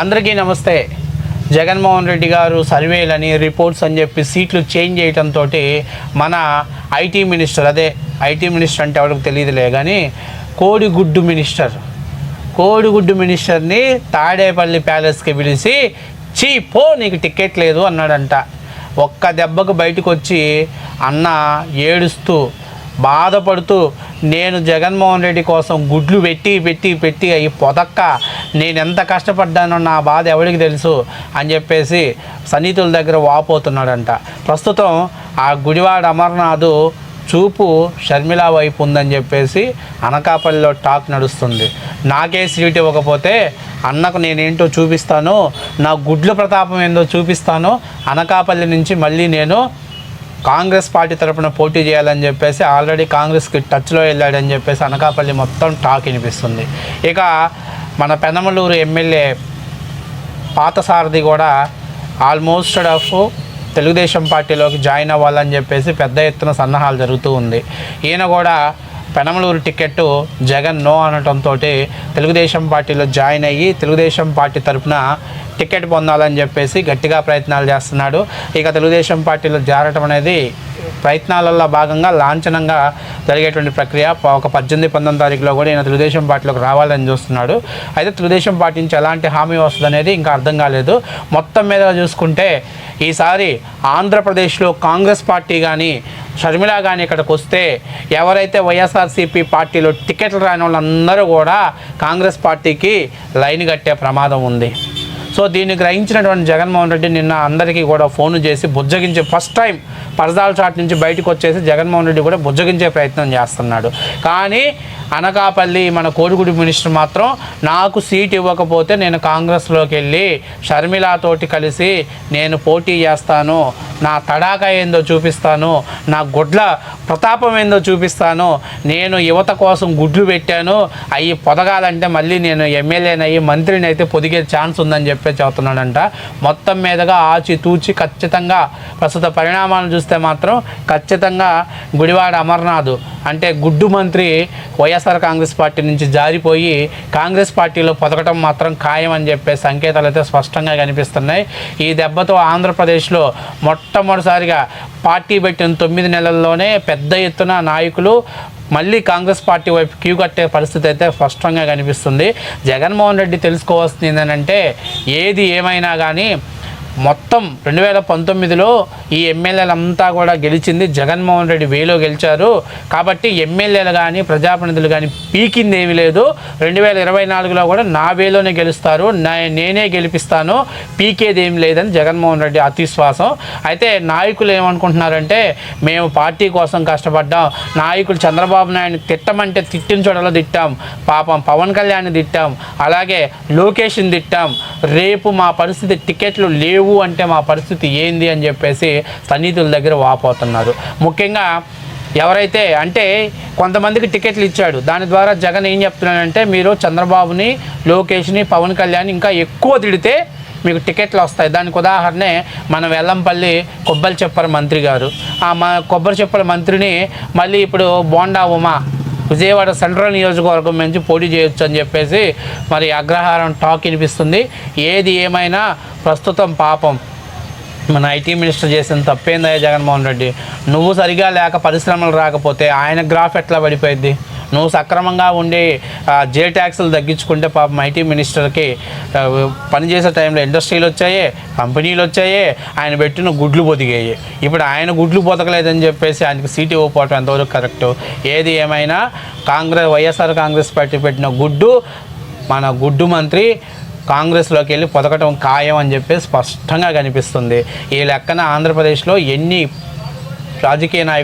అందరికీ నమస్తే. జగన్మోహన్ రెడ్డి గారు సర్వేలని రిపోర్ట్స్ అని చెప్పి సీట్లు చేంజ్ చేయడంతో మన ఐటీ మినిస్టర్ అదే ఐటీ మినిస్టర్ అంటే ఎవరికి తెలియదులే కానీ కోడిగుడ్డు మినిస్టర్ కోడిగుడ్డు మినిస్టర్ని తాడేపల్లి ప్యాలెస్కి పిలిచి చీ పో నీకు టికెట్ లేదు అన్నాడంట. ఒక్క దెబ్బకు బయటకు వచ్చి అన్న ఏడుస్తూ బాధపడుతూ నేను జగన్మోహన్ రెడ్డి కోసం గుడ్లు పెట్టి పెట్టి పెట్టి అవి పొదక్క నేను ఎంత కష్టపడ్డానో నా బాధ ఎవరికి తెలుసు అని చెప్పేసి సన్నిహితుల దగ్గర వాపోతున్నాడంట. ప్రస్తుతం ఆ గుడివాడ అమర్నాథు చూపు షర్మిల వైపు ఉందని చెప్పేసి అనకాపల్లిలో టాక్ నడుస్తుంది. నాకే సీట్ ఇవ్వకపోతే అన్నకు నేనేంటో చూపిస్తాను నా గుడ్ల ప్రతాపం ఏందో చూపిస్తాను అనకాపల్లి నుంచి మళ్ళీ నేను కాంగ్రెస్ పార్టీ తరపున పోటీ చేయాలని చెప్పేసి ఆల్రెడీ కాంగ్రెస్కి టచ్లో వెళ్ళాడని చెప్పేసి అనకాపల్లి మొత్తం టాక్ వినిపిస్తుంది. ఇక మన పెనమలూరు ఎమ్మెల్యే పాతసారథి కూడా ఆల్మోస్ట్ ఆఫ్ తెలుగుదేశం పార్టీలోకి జాయిన్ అవ్వాలని చెప్పేసి పెద్ద ఎత్తున సన్నాహాలు జరుగుతూ ఉంది. ఈయన కూడా పెనమలూరు టికెట్ జగన్ నో అనటంతో తెలుగుదేశం పార్టీలో జాయిన్ అయ్యి తెలుగుదేశం పార్టీ తరపున టికెట్ పొందాలని చెప్పేసి గట్టిగా ప్రయత్నాలు చేస్తున్నాడు. ఇక తెలుగుదేశం పార్టీలో జారటం అనేది ప్రయత్నాలలో భాగంగా లాంఛనంగా జరిగేటువంటి ప్రక్రియ ఒక పద్దెనిమిది పంతొమ్మిది తారీఖులో కూడా ఈయన తెలుగుదేశం పార్టీలోకి రావాలని చూస్తున్నాడు. అయితే తెలుగుదేశం పార్టీ నుంచి ఎలాంటి హామీ వస్తుంది అనేది ఇంకా అర్థం కాలేదు. మొత్తం మీద చూసుకుంటే ఈసారి ఆంధ్రప్రదేశ్లో కాంగ్రెస్ పార్టీ కానీ షర్మిల కానీ ఇక్కడికి వస్తే ఎవరైతే వైఎస్ఆర్సీపీ పార్టీలో టికెట్లు రాని వాళ్ళందరూ కూడా కాంగ్రెస్ పార్టీకి లైన్ కట్టే ప్రమాదం ఉంది. సో దీన్ని గ్రహించినటువంటి జగన్మోహన్ రెడ్డి నిన్న అందరికీ కూడా ఫోన్ చేసి బుజ్జగించే ఫస్ట్ టైం పరదాల చాట్ నుంచి బయటకు వచ్చేసి జగన్మోహన్ రెడ్డి కూడా బుజ్జగించే ప్రయత్నం చేస్తున్నాడు. కానీ అనకాపల్లి మన కోడిగుడి మినిస్టర్ మాత్రం నాకు సీట్ ఇవ్వకపోతే నేను కాంగ్రెస్లోకి వెళ్ళి షర్మిలాతోటి కలిసి నేను పోటీ చేస్తాను. నా తడాక ఏందో చూపిస్తాను. నా గుడ్ల ప్రతాపం ఏందో చూపిస్తాను. నేను యువత కోసం గుడ్లు పెట్టాను. అవి పొదగాలంటే మళ్ళీ నేను ఎమ్మెల్యేని అయ్యి మంత్రిని అయితే పొదిగే ఛాన్స్ ఉందని చెప్పే చెబుతున్నాడంట. మొత్తం మీదుగా ఆచి తూచి ఖచ్చితంగా ప్రస్తుత పరిణామాలను చూస్తే మాత్రం ఖచ్చితంగా గుడివాడ అమర్నాథ్ అంటే గుడ్డు మంత్రి వైఎస్ వైఎస్ఆర్ కాంగ్రెస్ పార్టీ నుంచి జారిపోయి కాంగ్రెస్ పార్టీలో పొదగటం మాత్రం ఖాయం అని చెప్పే సంకేతాలు అయితే స్పష్టంగా కనిపిస్తున్నాయి. ఈ దెబ్బతో ఆంధ్రప్రదేశ్లో మొట్టమొదటిసారిగా పార్టీ పెట్టిన తొమ్మిది నెలల్లోనే పెద్ద ఎత్తున నాయకులు మళ్ళీ కాంగ్రెస్ పార్టీ వైపు క్యూ కట్టే పరిస్థితి అయితే స్పష్టంగా కనిపిస్తుంది. జగన్మోహన్ రెడ్డి తెలుసుకోవాల్సింది ఏంటంటే ఏది ఏమైనా కానీ మొత్తం రెండు వేల పంతొమ్మిదిలో ఈ ఎమ్మెల్యేలంతా కూడా గెలిచింది. జగన్మోహన్ రెడ్డి వేలో గెలిచారు. కాబట్టి ఎమ్మెల్యేలు కానీ ప్రజాప్రతినిధులు కానీ పీకింది ఏమీ లేదు. రెండు వేల ఇరవై నాలుగులో కూడా నా వేలోనే గెలుస్తారు. నా నేనే గెలిపిస్తాను. పీకేది ఏం లేదని జగన్మోహన్ రెడ్డి అతిశ్వాసం అయితే నాయకులు ఏమనుకుంటున్నారంటే మేము పార్టీ కోసం కష్టపడ్డాం. నాయకులు చంద్రబాబు నాయుడు తిట్టమంటే తిట్టిన చోటలో తిట్టాం. పాపం పవన్ కళ్యాణ్ తిట్టాం. అలాగే లోకేష్ని తిట్టాం. రేపు మా పరిస్థితి టికెట్లు లేవు అంటే మా పరిస్థితి ఏంది అని చెప్పేసి సన్నిహితుల దగ్గర వాపోతున్నారు. ముఖ్యంగా ఎవరైతే అంటే కొంతమందికి టికెట్లు ఇచ్చాడు. దాని ద్వారా జగన్ ఏం చెప్తున్నాడంటే మీరు చంద్రబాబుని లోకేష్ని పవన్ కళ్యాణ్ ఇంకా ఎక్కువ తిడితే మీకు టికెట్లు వస్తాయి. దానికి ఉదాహరణే మన వెల్లంపల్లి కొబ్బరి చెప్పర మంత్రి గారు. ఆ మా కొబ్బరి చెప్పల మంత్రిని మళ్ళీ ఇప్పుడు బోండా ఉమా విజయవాడ సెంట్రల్ నియోజకవర్గం నుంచి పోటీ చేయొచ్చు అని చెప్పేసి మరి అగ్రహారం టాక్ వినిపిస్తుంది. ఏది ఏమైనా ప్రస్తుతం పాపం. మన ఐటీ మినిస్టర్ చేసిన తప్పేందయ్యా జగన్మోహన్ రెడ్డి? నువ్వు సరిగా లేక పరిశ్రమలు రాకపోతే ఆయన గ్రాఫ్ ఎట్లా పడిపోయింది నువ్వు సక్రమంగా ఉండి జే ట్యాక్స్లు తగ్గించుకుంటే పాపం ఐటీ మినిస్టర్కి పనిచేసే టైంలో ఇండస్ట్రీలు వచ్చాయి కంపెనీలు వచ్చాయి ఆయన పెట్టిన గుడ్లు పొదిగాయి ఇప్పుడు ఆయన గుడ్లు పొదగలేదని చెప్పేసి ఆయనకి సీట్ ఇవ్వకపోవటం ఎంతవరకు కరెక్ట్? ఏది ఏమైనా కాంగ్రెస్ వైఎస్ఆర్ కాంగ్రెస్ పార్టీ పెట్టిన గుడ్డు మన గుడ్డు మంత్రి కాంగ్రెస్లోకి వెళ్ళి పొదకటం ఖాయం అని చెప్పి స్పష్టంగా కనిపిస్తుంది. ఈ లెక్కన ఆంధ్రప్రదేశ్లో ఎన్ని రాజకీయ నాయకులు